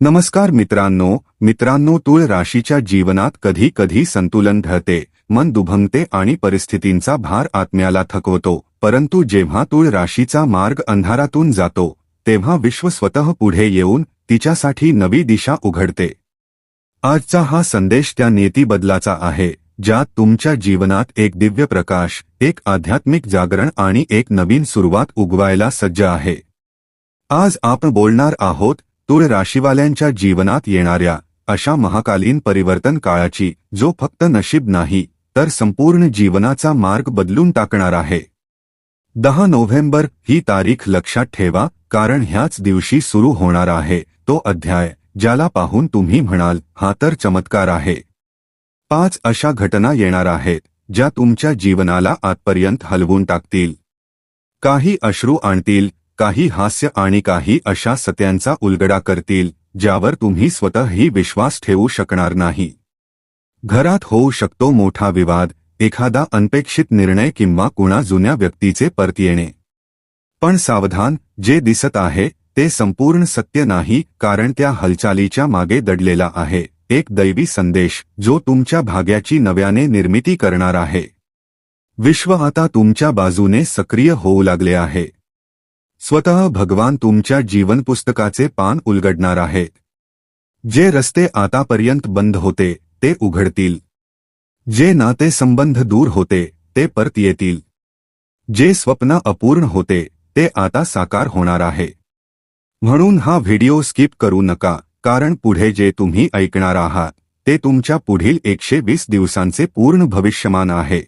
नमस्कार मित्रांनो मित्रांनो तूळ राशीच्या जीवनात कधी कधी संतुलन ढळते मन दुभंगते आणि परिस्थितींचा भार आत्म्याला थकवतो. परंतु जेव्हा तूळ राशीचा मार्ग अंधारातून जातो तेव्हा विश्व स्वतः पुढे येऊन तिच्यासाठी नवी दिशा उघडते. आजचा हा संदेश त्या नेती बदलाचा आहे ज्यात तुमच्या जीवनात एक दिव्य प्रकाश एक आध्यात्मिक जागरण आणि एक नवीन सुरुवात उगवायला सज्ज आहे. आज आपण बोलणार आहोत तूळ राशीवाल्यांच्या जीवनात येणाऱ्या अशा महाकालीन परिवर्तन काळाची जो फक्त नशीब नाही तर संपूर्ण जीवनाचा मार्ग बदलून टाकणार आहे. दहा नोव्हेंबर ही तारीख लक्षात ठेवा कारण ह्याच दिवशी सुरू होणार आहे तो अध्याय ज्याला पाहून तुम्ही म्हणाल हा तर चमत्कार आहे. पाच अशा घटना येणार आहेत ज्या तुमच्या जीवनाला आजपर्यंत हलवून टाकतील. काही अश्रू आणतील काही हास्य आणि काही अशा सत्यांचा उलगडा करतील ज्यावर तुम्ही स्वतःही विश्वास ठेवू शकणार नाही. घरात होऊ शकतो मोठा विवाद एखादा अनपेक्षित निर्णय किंवा कुणा जुन्या व्यक्तीचे परत येणे. पण सावधान जे दिसत आहे ते संपूर्ण सत्य नाही कारण त्या हालचालीच्या मागे दडलेला आहे. एक दैवी संदेश जो तुमच्या भाग्याची नव्याने निर्मिती करणार आहे. विश्व आता तुमच्या बाजूने सक्रिय होऊ लागले आहे. स्वतः भगवान तुमच्या जीवनपुस्तकाचे पान उलगडणार आहेत. जे रस्ते आतापर्यंत बंद होते ते उघडतील. जे नाते संबंध दूर होते ते परत येतील. जे स्वप्न अपूर्ण होते ते आता साकार होणार आहे. म्हणून हा व्हिडिओ स्किप करू नका कारण पुढे जे तुम्ही ऐकणार आहात ते तुमच्या पुढील एकशे वीस दिवसांचे पूर्ण भविष्यमान आहे.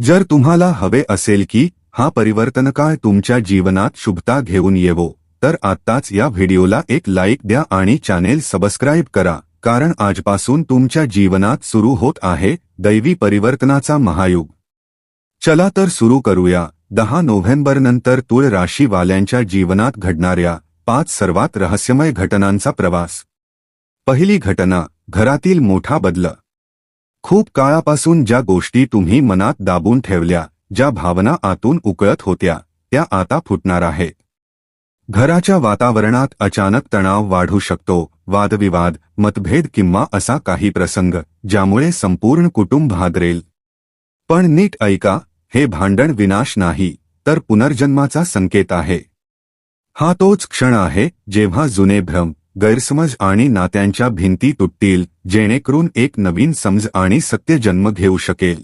जर तुम्हाला हवे असेल की हा परिवर्तनकाळ तुमच्या जीवनात शुभता घेऊन येवो. तर आत्ताच या व्हिडिओला एक लाईक द्या आणि चॅनेल सबस्क्राईब करा. कारण आजपासून तुमच्या जीवनात सुरू होत आहे दैवी परिवर्तनाचा महायुग. चला तर सुरू करूया. दहा नोव्हेंबर नंतर तुळ राशीवाल्यांच्या जीवनात घडणाऱ्या पाच सर्वात रहस्यमय घटनांचा प्रवास. पहिली घटना घरातील मोठा बदल. खूप काळापासून ज्या गोष्टी तुम्ही मनात दाबून ठेवल्या ज्या भावना आतून उकळत होत्या त्या आता फुटणार आहेत घराच्या वातावरणात अचानक तणाव वाढू शकतो वादविवाद मतभेद किंवा असा काही प्रसंग ज्यामुळे संपूर्ण कुटुंब हादरेल. पण नीट ऐका हे भांडण विनाश नाही तर पुनर्जन्माचा संकेत आहे. हा तोच क्षण आहे जेव्हा जुने भ्रम गैरसमज आणि नात्यांच्या भिंती तुटतील जेणेकरून एक नवीन समज आणि सत्य जन्म घेऊ शकेल.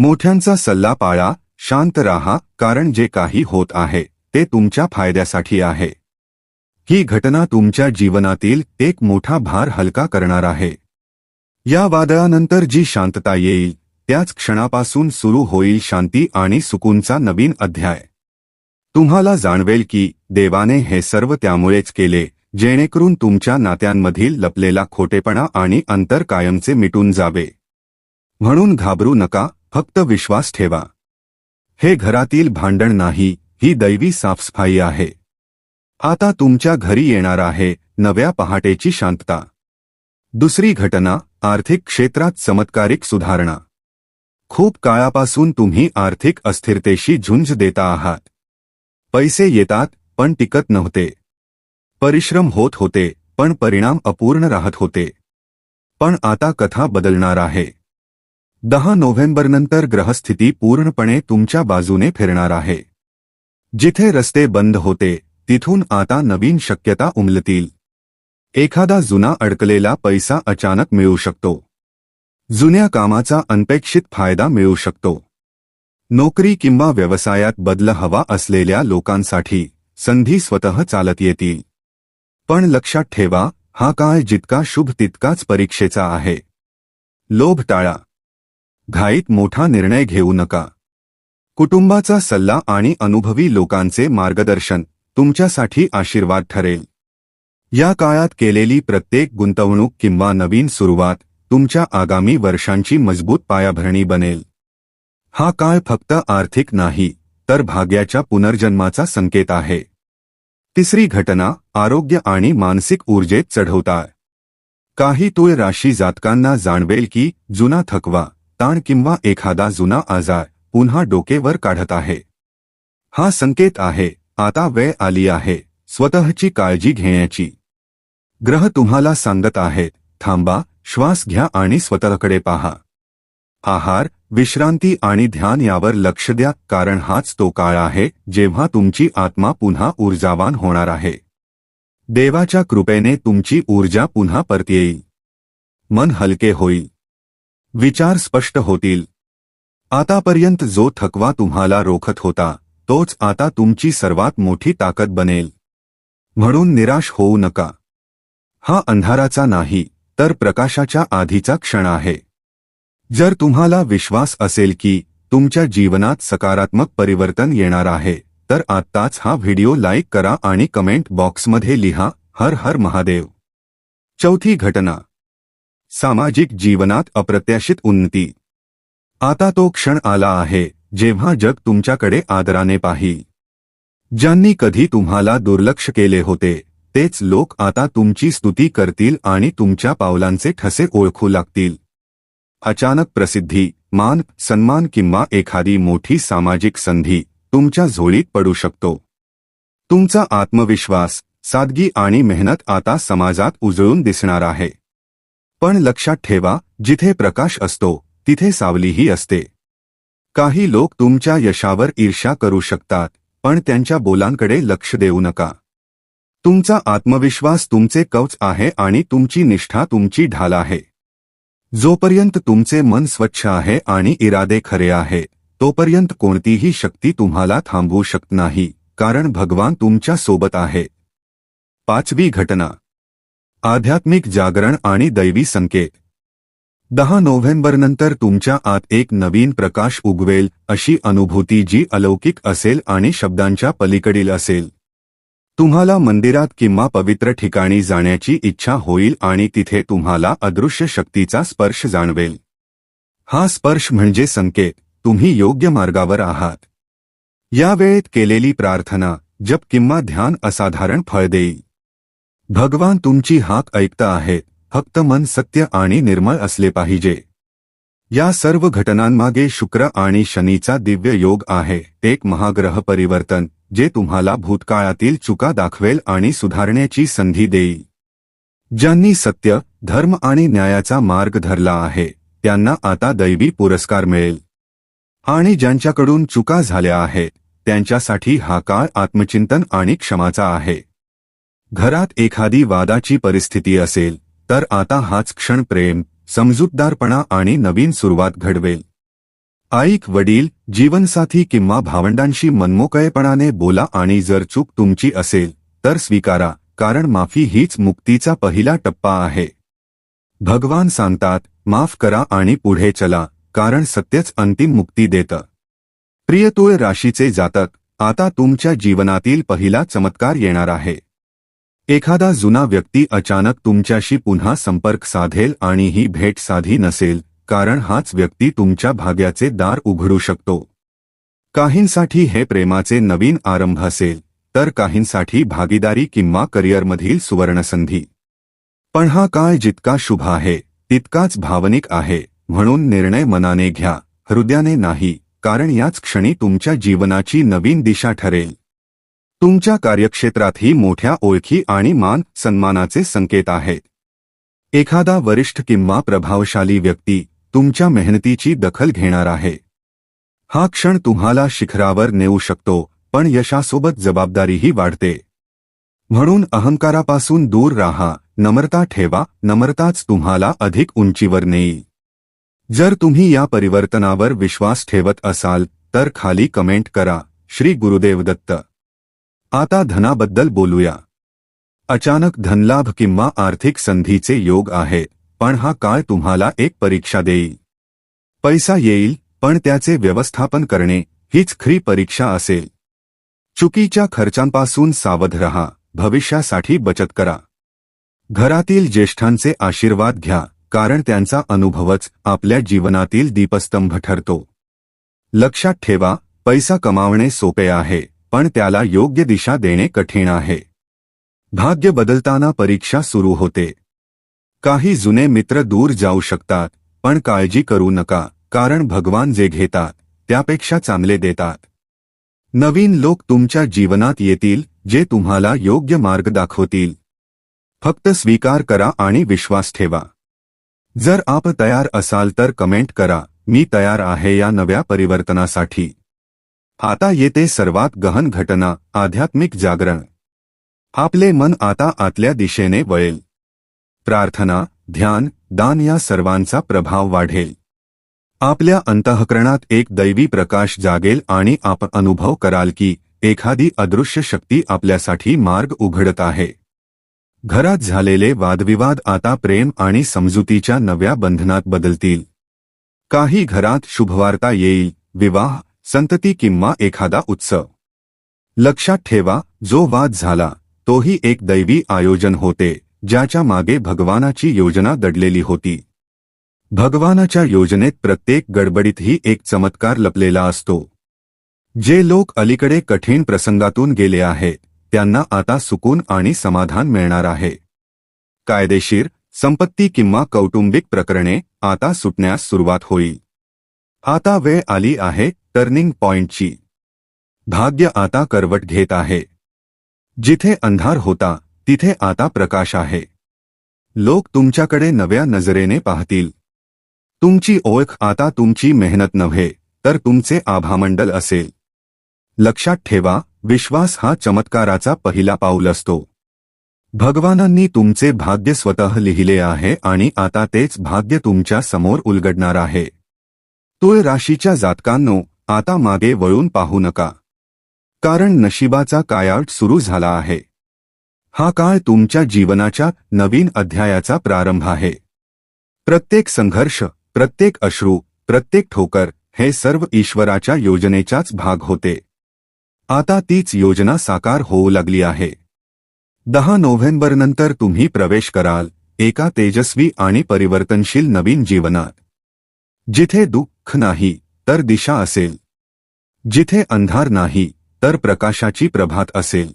मोठ्यांचा सल्ला पाळा शांत राहा कारण जे काही होत आहे ते तुमच्या फायद्यासाठी आहे. ही घटना तुमच्या जीवनातील एक मोठा भार हलका करणार आहे. या वादळानंतर जी शांतता येईल त्याच क्षणापासून सुरू होईल शांती आणि सुकूनचा नवीन अध्याय. तुम्हाला जाणवेल की देवाने हे सर्व त्यामुळेच केले जेणेकरून तुमच्या नात्यांमधील लपलेला खोटेपणा आणि अंतर कायमचे मिटून जावे. म्हणून घाबरू नका फक्त विश्वास ठेवा. हे घरातील भांडण नाही ही दैवी साफसफाई आहे. आता तुमच्या घरी येणार आहे नव्या पहाटेची शांतता. दुसरी घटना आर्थिक क्षेत्रात चमत्कारिक सुधारणा. खूप काळापासून तुम्ही आर्थिक अस्थिरतेशी झुंज देता आहात. पैसे येतात पण टिकत नव्हते. परिश्रम होत होते पण परिणाम अपूर्ण राहत होते. पण आता कथा बदलणार आहे. दहा नोव्हेंबरनंतर ग्रहस्थिती पूर्णपणे तुमच्या बाजूने फिरणार आहे. जिथे रस्ते बंद होते तिथून आता नवीन शक्यता उमलतील. एखादा जुना अडकलेला पैसा अचानक मिळू शकतो. जुन्या कामाचा अनपेक्षित फायदा मिळू शकतो. नोकरी किंवा व्यवसायात बदल हवा असलेल्या लोकांसाठी संधी स्वतः चालत येतील. पण लक्षात ठेवा हा काळ जितका शुभ तितकाच परीक्षेचा आहे. लोभ टाळा. घाईत मोठा निर्णय घेऊ नका. कुटुंबाचा सल्ला आणि अनुभवी लोकांचे मार्गदर्शन तुमच्यासाठी आशीर्वाद ठरेल. या काळात केलेली प्रत्येक गुंतवणूक किंवा नवीन सुरुवात तुमच्या आगामी वर्षांची मजबूत पायाभरणी बनेल. हा काळ फक्त आर्थिक नाही तर भाग्याच्या पुनर्जन्माचा संकेत आहे. तिसरी घटना आरोग्य आणि मानसिक ऊर्जेत चढवता काही तुळ राशी जातकांना जाणवेल की जुना थकवा ताण किंवा एखादा जुना आजार पुन्हा डोकेवर काढत आहे. हा संकेत आहे, आता वेळ आली आहे, स्वतःची काळजी घेण्याची. ग्रह तुम्हाला सांगत आहेत, थांबा, श्वास घ्या आणि स्वतःकडे पहा. आहार, विश्रांती आणि ध्यान यावर लक्ष द्या, कारण हाच तो काळ आहे, जेव्हा तुमची आत्मा पुन्हा ऊर्जावान होणार आहे. देवाच्या कृपेने तुमची ऊर्जा पुन्हा परत येईल. मन हलके होईल. विचार स्पष्ट होतील. आतापर्यंत जो थकवा तुम्हाला रोखत होता तोच आता तुमची सर्वात मोठी ताकद बनेल. म्हणून निराश होऊ नका. हा अंधाराचा नाही तर प्रकाशाच्या आधीचा क्षण आहे. जर तुम्हाला विश्वास असेल की तुमच्या जीवनात सकारात्मक परिवर्तन येणार आहे तर आत्ताच हा व्हिडिओ लाईक करा आणि कमेंट बॉक्समध्ये लिहा हर हर महादेव. चौथी घटना सामाजिक जीवनात अप्रत्याशित उन्नती. आता तो क्षण आला आहे जेव्हा जग तुमच्याकडे आदराने पाही. ज्यांनी कधी तुम्हाला दुर्लक्ष केले होते तेच लोक आता तुमची स्तुती करतील आणि तुमच्या पावलांचे ठसे ओळखू लागतील. अचानक प्रसिद्धी मान सन्मान किंवा एखादी मोठी सामाजिक संधी तुमच्या झोळीत पडू शकतो. तुमचा आत्मविश्वास सादगी आणि मेहनत आता समाजात उजळून दिसणार आहे. पण लक्षात ठेवा जिथे प्रकाश असतो तिथे सावलीही असते. काही लोक तुमच्या यशावर ईर्ष्या करू शकतात पण त्यांच्या बोलांकडे लक्ष देऊ नका. तुमचा आत्मविश्वास तुमचे कवच आहे आणि तुमची निष्ठा तुमची ढाल आहे. जोपर्यंत तुमचे मन स्वच्छ आहे आणि इरादे खरे आहे तोपर्यंत कोणतीही शक्ती तुम्हाला थांबवू शकत नाही कारण भगवान तुमच्यासोबत आहे. पाचवी घटना. आध्यात्मिक जागरण आणि दैवी संकेत. दहा नोव्हेंबरनंतर तुमच्या आत एक नवीन प्रकाश उगवेल अशी अनुभूती जी अलौकिक असेल आणि शब्दांच्या पलीकडील असेल. तुम्हाला मंदिरात किंवा पवित्र ठिकाणी जाण्याची इच्छा होईल आणि तिथे तुम्हाला अदृश्य शक्तीचा स्पर्श जाणवेल. हा स्पर्श म्हणजे संकेत तुम्ही योग्य मार्गावर आहात. या वेळेत केलेली प्रार्थना जप किंवा ध्यान असाधारण फळ देईल. भगवान तुमची हाक ऐकता आहेत फक्त मन सत्य आणि निर्मळ असले पाहिजे. या सर्व घटनांमागे शुक्र आणि शनीचा दिव्य योग आहे एक महाग्रह परिवर्तन जे तुम्हाला भूतकाळातील चुका दाखवेल आणि सुधारण्याची संधी देईल. ज्यांनी सत्य धर्म आणि न्यायाचा मार्ग धरला आहे त्यांना आता दैवी पुरस्कार मिळेल. आणि ज्यांच्याकडून चुका झाल्या आहेत त्यांच्यासाठी हा काळ आत्मचिंतन आणि क्षमाचा आहे. घरात एखादी वादाची परिस्थिती असेल तर आता हाच क्षण प्रेम समजूतदारपणा आणि नवीन सुरुवात घडवेल. आईक वडील जीवनसाथी किंवा भावंडांशी मनमोकळेपणाने बोला आणि जर चूक तुमची असेल तर स्वीकारा कारण माफी हीच मुक्तीचा पहिला टप्पा आहे. भगवान सांगतात माफ करा आणि पुढे चला कारण सत्यच अंतिम मुक्ती देतं. प्रियतुळ राशीचे जातक आता तुमच्या जीवनातील पहिला चमत्कार येणार आहे. एखादा जुना व्यक्ती अचानक तुमच्याशी पुन्हा संपर्क साधेल आणि ही भेट साधी नसेल कारण हाच व्यक्ती तुमच्या भाग्याचे दार उघडू शकतो. काहींसाठी हे प्रेमाचे नवीन आरंभ असेल तर काहींसाठी भागीदारी किंवा करिअरमधील सुवर्णसंधी. पण हा काळ जितका शुभ आहे तितकाच भावनिक आहे म्हणून निर्णय मनाने घ्या हृदयाने नाही कारण याच क्षणी तुमच्या जीवनाची नवीन दिशा ठरेल. तुमच्या कार्यक्षेत्रातही मोठ्या ओळखी आणि मान सन्मानाचे संकेत आहेत. एखादा वरिष्ठ किंवा प्रभावशाली व्यक्ती तुमच्या मेहनतीची दखल घेणार आहे. हा क्षण तुम्हाला शिखरावर नेऊ शकतो पण यशासोबत जबाबदारीही वाढते. म्हणून अहंकारापासून दूर राहा नम्रता ठेवा नम्रताच तुम्हाला अधिक उंचीवर नेई जर तुम्ही या परिवर्तनावर विश्वास ठेवत असाल तर खाली कमेंट करा श्री गुरुदेव दत्त. आता धनाबद्दल बोलूया. अचानक धनलाभ किंवा आर्थिक संधीचे योग आहे पण हा काळ तुम्हाला एक परीक्षा देईल. पैसा येईल पण त्याचे व्यवस्थापन करणे हीच खरी परीक्षा असेल. चुकीच्या खर्चांपासून सावध रहा भविष्यासाठी बचत करा. घरातील ज्येष्ठांचे आशीर्वाद घ्या कारण त्यांचा अनुभवच आपल्या जीवनातील दीपस्तंभ ठरतो. लक्षात ठेवा पैसा कमावणे सोपे आहे. पण त्याला योग्य दिशा देणे कठीण आहे. भाग्य बदलताना परीक्षा सुरू होते. काही जुने मित्र दूर जाऊ शकतात पण काळजी करू नका कारण भगवान जे घेतात त्यापेक्षा चांगले देतात. नवीन लोक तुमच्या जीवनात येतील जे तुम्हाला योग्य मार्ग दाखवतील. फक्त स्वीकार करा आणि विश्वास ठेवा. जर आप तयार असाल तर कमेंट करा मी तयार आहे या नव्या परिवर्तनासाठी. आता येते सर्वात गहन घटना आध्यात्मिक जागरण. आपले मन आता आतल्या दिशेने वळेल. प्रार्थना ध्यान दान या सर्वांचा प्रभाव वाढेल. आपल्या अंतःकरणात एक दैवी प्रकाश जागेल आणि आप अनुभव कराल की एखादी अदृश्य शक्ती आपल्यासाठी मार्ग उघडत आहे. घरात झालेले वादविवाद आता प्रेम आणि समजुतीच्या नव्या बंधनात बदलतील. काही घरात शुभवार्ता येईल विवाह संतती किंवा एखादा उत्सव. लक्षात ठेवा जो वाद झाला तोही एक दैवी आयोजन होते ज्याच्या मागे भगवानाची योजना दडलेली होती. भगवानाच्या योजनेत प्रत्येक गडबडीतही एक चमत्कार लपलेला असतो. जे लोक अलीकडे कठीण प्रसंगातून गेले आहेत त्यांना आता सुकून आणि समाधान मिळणार आहे. कायदेशीर संपत्ती किंवा कौटुंबिक प्रकरणे आता सुटण्यास सुरुवात होईल. आता वेळ आली आहे टर्निंग पॉइंटची. भाग्य आता करवट घेत आहे. जिथे अंधार होता तिथे आता प्रकाश आहे. लोक तुमच्याकडे नव्या नजरेने पाहतील. तुमची ओळख आता तुमची मेहनत नव्हे तर तुमचे आभामंडल असेल. लक्षात ठेवा विश्वास हा चमत्काराचा पहिला पाऊल असतो. भगवानांनी तुमचे भाग्य स्वतः लिहिले आहे आणि आता तेच भाग्य तुमच्यासमोर उलगडणार आहे. तुळ राशीच्या जातकांनो आता मागे वळून पाहू नका. कारण नशिबाचा कायाट सुरू झाला आहे. हा काळ तुमच्या जीवनाच्या नवीन अध्यायाचा प्रारंभ आहे. प्रत्येक संघर्ष प्रत्येक अश्रू प्रत्येक ठोकर हे सर्व ईश्वराच्या योजनेचाच भाग होते. आता तीच योजना साकार होऊ लागली आहे. दहा नोव्हेंबरनंतर तुम्ही प्रवेश कराल एका तेजस्वी आणि परिवर्तनशील नवीन जीवनात. जिथे दुःख नाही तर दिशा असेल. जिथे अंधार नाही, तर प्रकाशाची प्रभात असेल.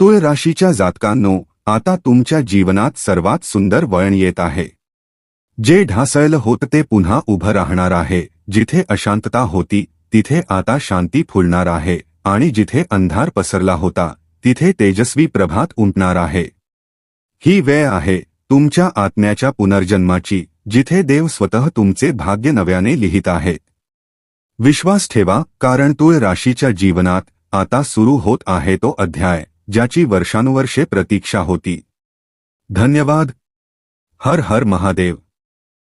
तुळ राशीच्या जातकांनो, आता तुमच्या जीवनात सर्वात सुंदर वळण येत आहे. जे ढासळलं होत ते पुन्हा उभं राहणार आहे. जिथे अशांतता होती, तिथे आता शांती फुलणार आहे. आणि जिथे अंधार पसरला होता, तिथे तेजस्वी प्रभात उमटणार आहे. ही वेळ आहे, तुमच्या आत्म्याच्या पुनर्जन्माची, जिथे देव स्वतः तुमचे भाग्य नव्याने लिहित आहेत विश्वास ठेवा कारण तुळ राशीच्या जीवनात आता सुरू होत आहे तो अध्याय ज्याची वर्षानुवर्षे प्रतीक्षा होती. धन्यवाद. हर हर महादेव.